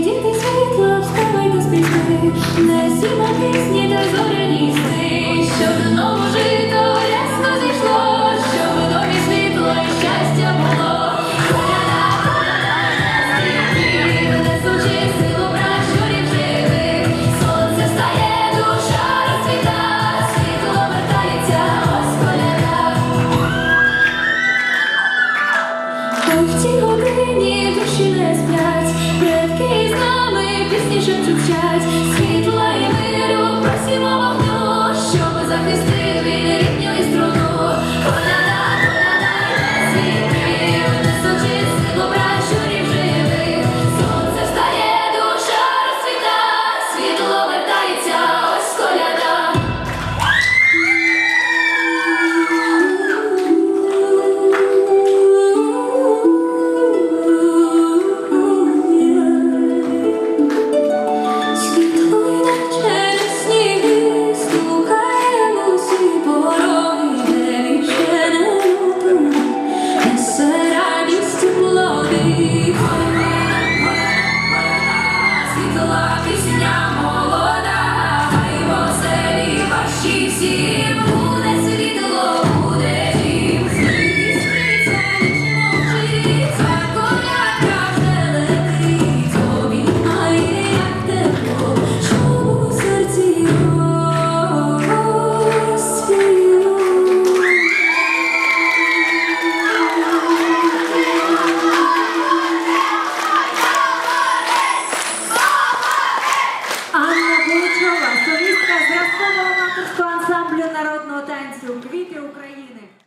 діти світла, вставай до спічки, не сіма пісні до зоряні сни. see. тільки Україна.